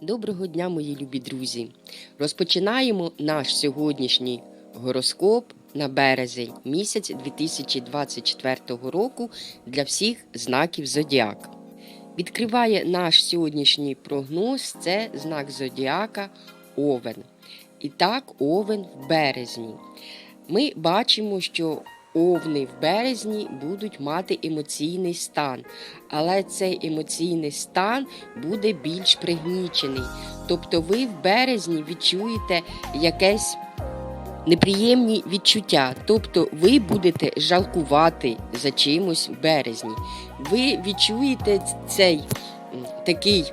Доброго дня, мої любі друзі! Розпочинаємо наш сьогоднішній гороскоп на березень місяць 2024 року для всіх знаків Зодіака. Відкриває наш сьогоднішній прогноз це знак Зодіака Овен. І так, Овен в березні. Ми бачимо, що овни в березні будуть мати емоційний стан, але цей емоційний стан буде більш пригнічений. Тобто ви в березні відчуєте якесь неприємні відчуття. Тобто ви будете жалкувати за чимось в березні. Ви відчуєте цей такий.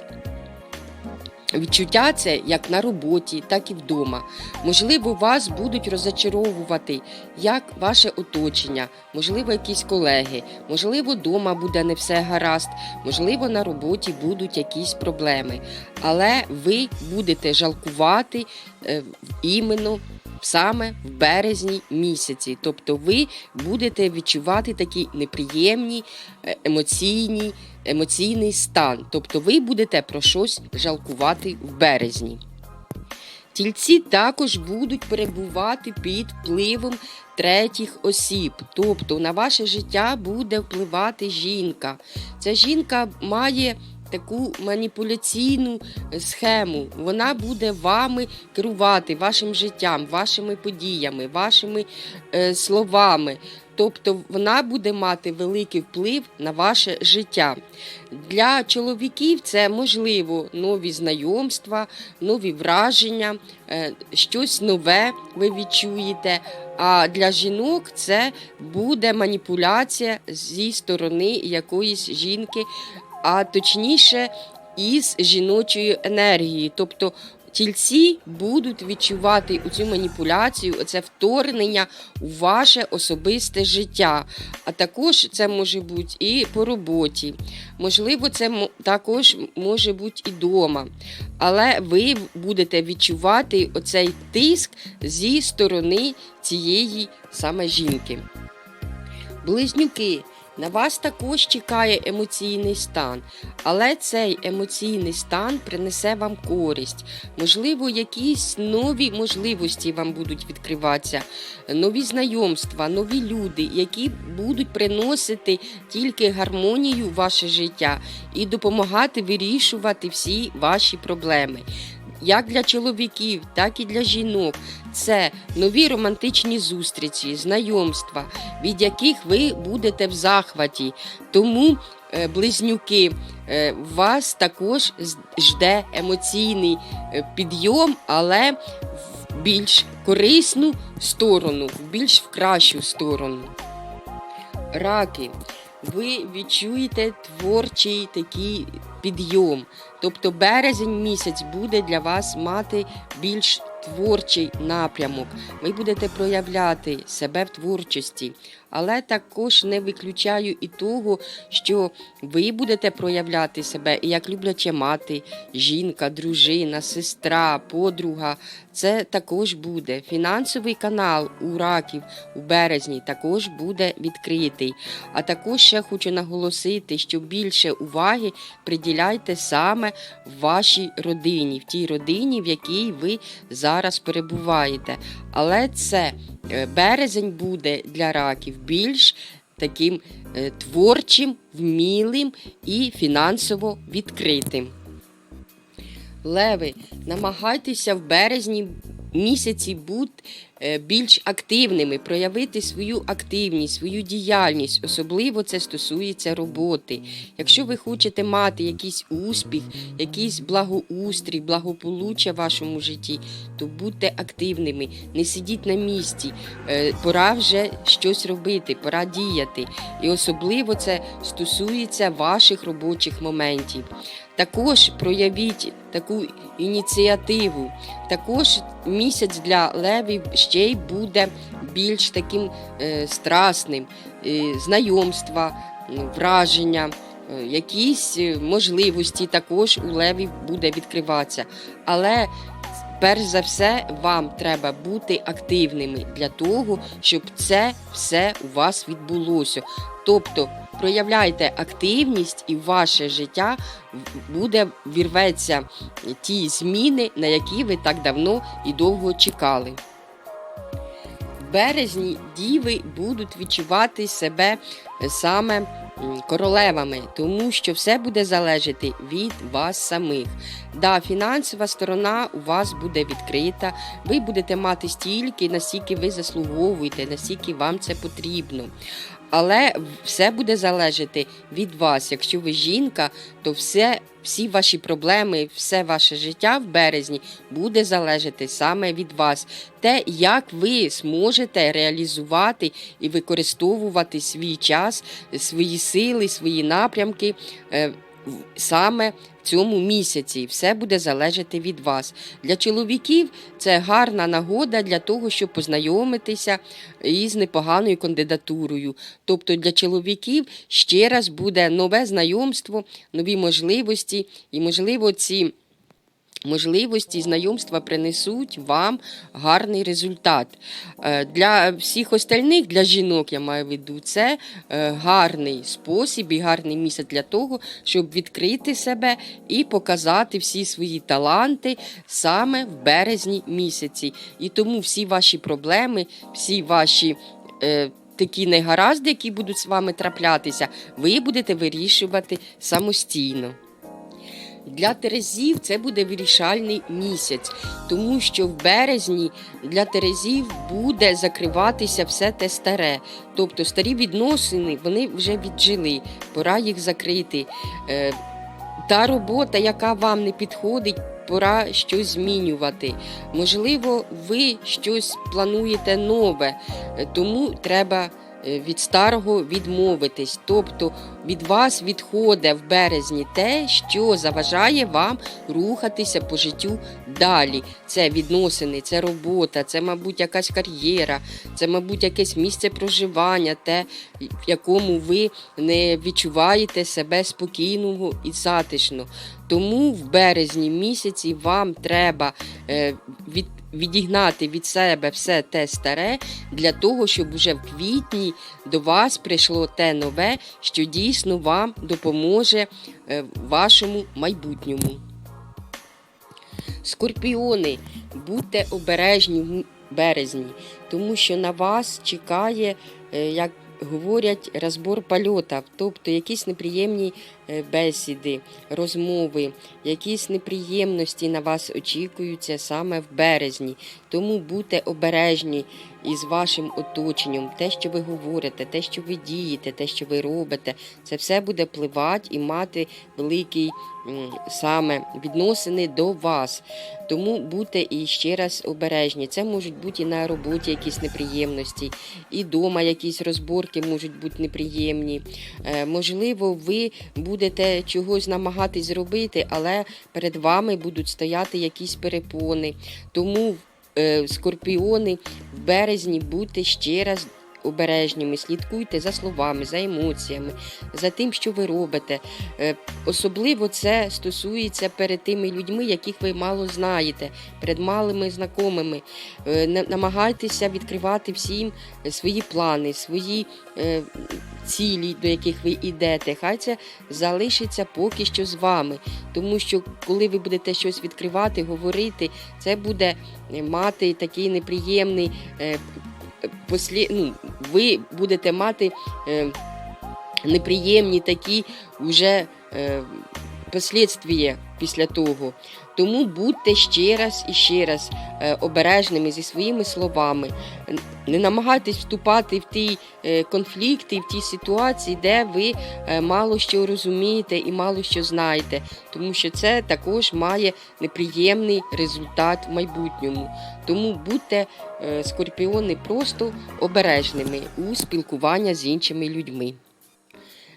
Відчуття це як на роботі, так і вдома. Можливо, вас будуть розочаровувати як ваше оточення, можливо, якісь колеги, можливо, вдома буде не все гаразд, можливо, на роботі будуть якісь проблеми. Але ви будете жалкувати е, іменно саме в березні місяці. Тобто ви будете відчувати такі неприємні е, емоційні, емоційний стан. Тобто ви будете про щось жалкувати в березні. Тільці також будуть перебувати під впливом третіх осіб. Тобто на ваше життя буде впливати жінка. Ця жінка має таку маніпуляційну схему. Вона буде вами керувати вашим життям, вашими подіями, вашими е, словами. Тобто вона буде мати великий вплив на ваше життя. Для чоловіків це можливо нові знайомства, нові враження, е, щось нове ви відчуєте. А для жінок це буде маніпуляція зі сторони якоїсь жінки, а точніше із жіночою енергією. Тобто тільці будуть відчувати цю маніпуляцію, це вторгнення у ваше особисте життя. А також це може бути і по роботі. Можливо, це також може бути і вдома. Але ви будете відчувати оцей тиск зі сторони цієї саме жінки. Близнюки. На вас також чекає емоційний стан, але цей емоційний стан принесе вам користь. Можливо, якісь нові можливості вам будуть відкриватися, нові знайомства, нові люди, які будуть приносити тільки гармонію в ваше життя і допомагати вирішувати всі ваші проблеми. Як для чоловіків, так і для жінок. Це нові романтичні зустрічі, знайомства, від яких ви будете в захваті. Тому, е, близнюки, е, вас також жде емоційний е, підйом, але в більш корисну сторону, в більш в кращу сторону. Раки. Ви відчуєте творчий такий підйом. Тобто березень місяць буде для вас мати більш творчий напрямок. Ви будете проявляти себе в творчості, але також не виключаю і того, що ви будете проявляти себе і як любляча мати, жінка, дружина, сестра, подруга. Це також буде. Фінансовий канал у раків у березні також буде відкритий. А також ще хочу наголосити, що більше уваги приділяйте саме вашій родині, в тій родині, в якій ви зараз перебуваєте. Але це березень буде для раків більш таким е, творчим, вмілим і фінансово відкритим. Леви, намагайтеся в березні місяці бути е, більш активними, проявити свою активність, свою діяльність. Особливо це стосується роботи. Якщо ви хочете мати якийсь успіх, якийсь благоустрій, благополуччя в вашому житті, то будьте активними, не сидіть на місці. Е, Пора вже щось робити, пора діяти. І особливо це стосується ваших робочих моментів. Також проявіть таку ініціативу. Також місяць для левів ще й буде більш таким е, страсним. Е, знайомства, враження, е, якісь можливості також у левів буде відкриватися. Але перш за все вам треба бути активними для того, щоб це все у вас відбулося. Тобто проявляйте активність, і ваше життя буде вірветься ті зміни, на які ви так давно і довго чекали. Березні діви будуть відчувати себе саме королевами, тому що все буде залежати від вас самих. Да, фінансова сторона у вас буде відкрита. Ви будете мати стільки, наскільки ви заслуговуєте, наскільки вам це потрібно. Але все буде залежати від вас. Якщо ви жінка, то все, всі ваші проблеми, все ваше життя в березні буде залежати саме від вас. Те, як ви зможете реалізувати і використовувати свій час, свої сили, свої напрямки е, саме в цьому місяці. Все буде залежати від вас. Для чоловіків це гарна нагода для того, щоб познайомитися із непоганою кандидатурою. Тобто для чоловіків ще раз буде нове знайомство, нові можливості, і, можливо, ці можливості знайомства принесуть вам гарний результат. Е, Для всіх остальних, для жінок, я маю в виду, це е, гарний спосіб і гарний місяць для того, щоб відкрити себе і показати всі свої таланти саме в березні місяці. І тому всі ваші проблеми, всі ваші. е, Такі негаразди, які будуть з вами траплятися, ви будете вирішувати самостійно. Для Терезів це буде вирішальний місяць, тому що в березні для Терезів буде закриватися все те старе. Тобто старі відносини вони вже віджили, пора їх закрити. Е, Та робота, яка вам не підходить, пора щось змінювати. Можливо, ви щось плануєте нове, е, тому треба е, від старого відмовитись. Тобто від вас відходить в березні те, що заважає вам рухатися по життю далі. Це відносини, це робота, це, мабуть, якась кар'єра, це, мабуть, якесь місце проживання, те, в якому ви не відчуваєте себе спокійного і затишно. Тому в березні місяці вам треба е, від, відігнати від себе все те старе для того, щоб уже в квітні до вас прийшло те нове, що дійсно вам допоможе е, вашому майбутньому. Скорпіони, будьте обережні в березні, тому що на вас чекає, е, як говорять, розбор польотів, тобто якісь неприємні бесіди, розмови, якісь неприємності на вас очікуються саме в березні. Тому будьте обережні із вашим оточенням, те, що ви говорите, те, що ви дієте, те, що ви робите, це все буде впливати і мати великий саме відносини до вас. Тому будьте і ще раз обережні. Це можуть бути і на роботі якісь неприємності, і вдома якісь розборки можуть бути неприємні. Е, можливо, ви будете чогось намагатись зробити, але перед вами будуть стояти якісь перепони. Тому е, скорпіони в березні будьте ще раз. Обережніми, слідкуйте за словами, за емоціями, за тим, що ви робите. Е, Особливо це стосується перед тими людьми, яких ви мало знаєте, перед малими знайомими. Е, Намагайтеся відкривати всім свої плани, свої е, цілі, до яких ви йдете. Хай це залишиться поки що з вами. Тому що коли ви будете щось відкривати, говорити, це буде мати такий неприємний послі... ну, ви будете мати е, неприємні такі вже е, послідствія після того. Тому будьте ще раз і ще раз е, обережними зі своїми словами. Не намагайтесь вступати в ті е, конфлікти, в ті ситуації, де ви е, мало що розумієте і мало що знаєте, тому що це також має неприємний результат в майбутньому. Тому будьте скорпіони просто обережними у спілкуванні з іншими людьми.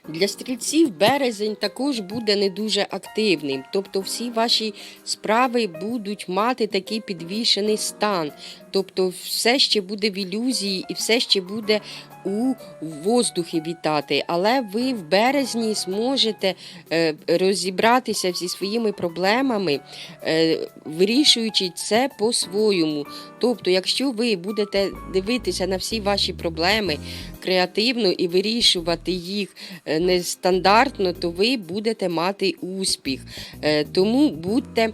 Для стрільців березень також буде не дуже активним, тобто всі ваші справи будуть мати такий підвішений стан. Тобто все ще буде в ілюзії і все ще буде у воздухі вітати. Але ви в березні зможете е, розібратися зі своїми проблемами, е, вирішуючи це по-своєму. Тобто, якщо ви будете дивитися на всі ваші проблеми креативно і вирішувати їх е, нестандартно, то ви будете мати успіх. Тому будьте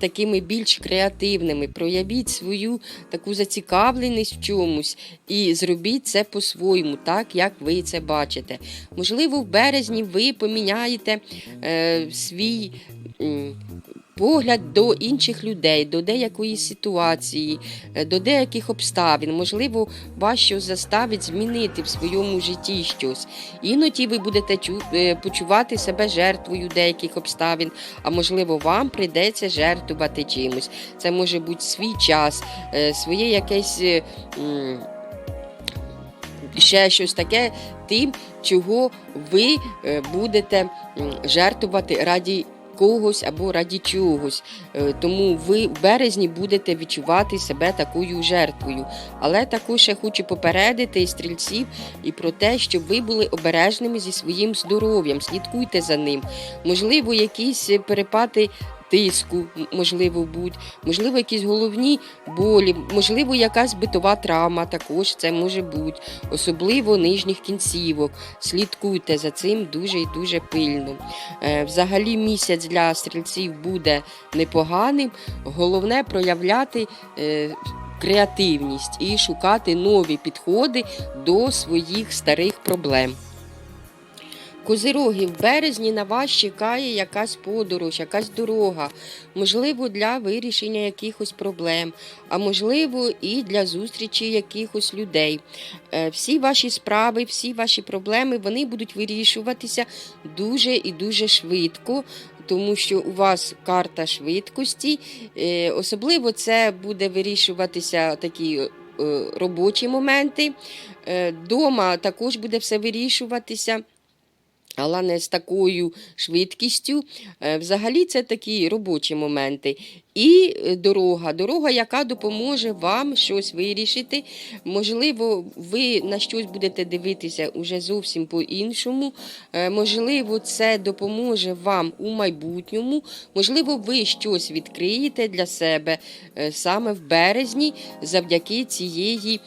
такими більш креативними, проявіть свою таку зацікавленість в чомусь і зробіть це по-своєму, так як ви це бачите. Можливо, в березні ви поміняєте е, свій. м, Погляд до інших людей, до деякої ситуації, е, до деяких обставин. Можливо, вас щось заставить змінити в своєму житті щось. Іноді ви будете е, почувати себе жертвою деяких обставин, а можливо, вам прийдеться жертвувати чимось. Це може бути свій час, е, своє якесь. Ще щось таке, тим, чого ви е, будете жертвувати раді когось або раді чогось. Е, Тому ви в березні будете відчувати себе такою жертвою. Але також я хочу попередити і стрільців і про те, щоб ви були обережними зі своїм здоров'ям, слідкуйте за ним. Можливо, якісь перепади. Тиску, можливо, будь, можливо, якісь головні болі, можливо, якась битова травма, також це може бути, особливо нижніх кінцівок. Слідкуйте за цим дуже і дуже пильно. Е, Взагалі, місяць для стрільців буде непоганим. Головне проявляти е, креативність і шукати нові підходи до своїх старих проблем. Козироги в березні на вас чекає якась подорож, якась дорога, можливо, для вирішення якихось проблем, а можливо, і для зустрічі якихось людей. Е, Всі ваші справи, всі ваші проблеми вони будуть вирішуватися дуже і дуже швидко. Тому що у вас карта швидкості, Е, особливо це буде вирішуватися такі е, робочі моменти. Дома також буде все вирішуватися. Але не з такою швидкістю. Е, Взагалі це такі робочі моменти. І е, дорога, дорога, яка допоможе вам щось вирішити. Можливо, ви на щось будете дивитися уже зовсім по-іншому. Е, Можливо, це допоможе вам у майбутньому. Можливо, ви щось відкриєте для себе саме в березні завдяки цієї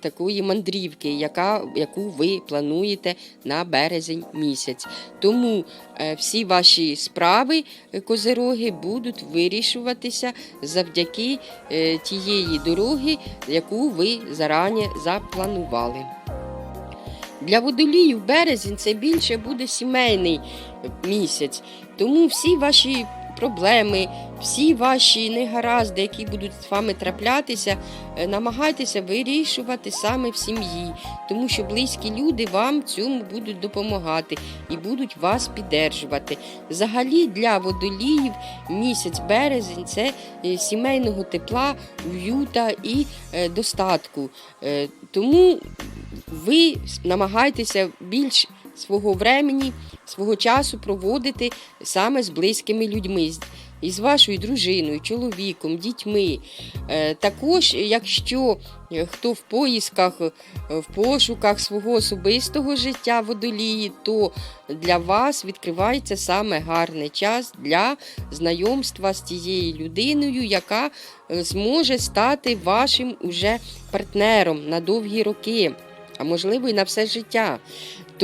такої мандрівки, яка, яку ви плануєте на березень місяць. Тому е, всі ваші справи, е, козироги, будуть вирішуватися завдяки е, тієї дороги, яку ви зарані запланували. Для водоліїв березень це більше буде сімейний місяць, тому всі ваші проблеми, всі ваші негаразди, які будуть з вами траплятися, е, намагайтеся вирішувати саме в сім'ї, тому що близькі люди вам цьому будуть допомагати і будуть вас піддержувати. Взагалі для водоліїв місяць березень це е, сімейного тепла, уюта і е, достатку. Тому ви намагайтеся більш свого времени, свого часу проводити саме з близькими людьми, із вашою дружиною, чоловіком, дітьми. Е, Також, якщо е, хто в поїсках, е, в пошуках свого особистого життя водолії, то для вас відкривається саме гарний час для знайомства з тією людиною, яка зможе стати вашим уже партнером на довгі роки, а можливо і на все життя.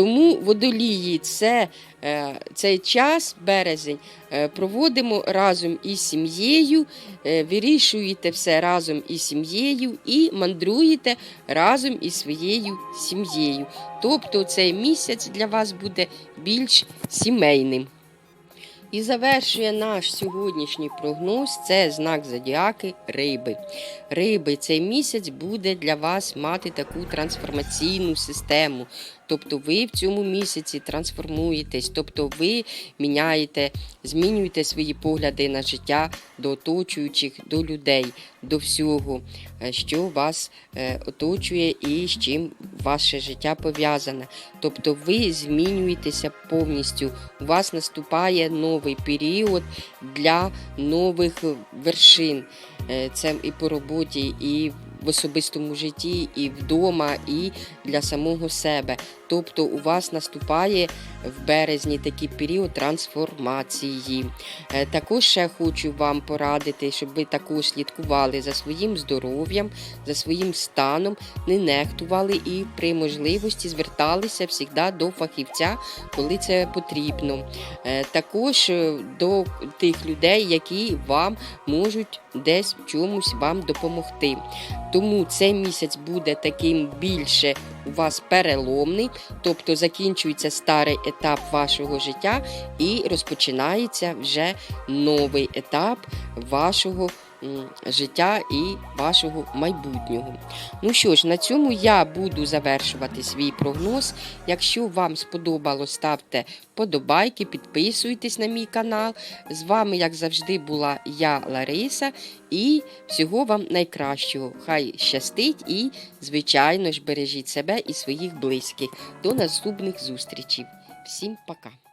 Тому водолії це, е, цей час, березень, е, проводимо разом із сім'єю, е, вирішуєте все разом із сім'єю і мандруєте разом із своєю сім'єю. Тобто цей місяць для вас буде більш сімейним. І завершує наш сьогоднішній прогноз. Це знак зодіаки риби. Риби цей місяць буде для вас мати таку трансформаційну систему. Тобто ви в цьому місяці трансформуєтесь, тобто ви міняєте, змінюєте свої погляди на життя до оточуючих, до людей, до всього, е, що вас е, оточує і з чим ваше життя пов'язане. Тобто ви змінюєтеся повністю. У вас наступає новий період для нових вершин. Е, Це і по роботі, і в особистому житті, і вдома, і для самого себе. Тобто у вас наступає в березні такий період трансформації. Е, Також ще хочу вам порадити, щоб ви також слідкували за своїм здоров'ям, за своїм станом, не нехтували і при можливості зверталися завжди до фахівця, коли це потрібно. Е, Також е, до тих людей, які вам можуть десь в чомусь вам допомогти. Тому цей місяць буде таким більше у вас переломний, тобто закінчується старий етап вашого життя і розпочинається вже новий етап вашого м, життя і вашого майбутнього. Ну що ж, на цьому я буду завершувати свій прогноз. Якщо вам сподобалось, ставте подобайки, підписуйтесь на мій канал. З вами, як завжди, була я, Лариса, і всього вам найкращого. Хай щастить і, звичайно ж, бережіть себе і своїх близьких. До наступних зустрічей. Всім пока!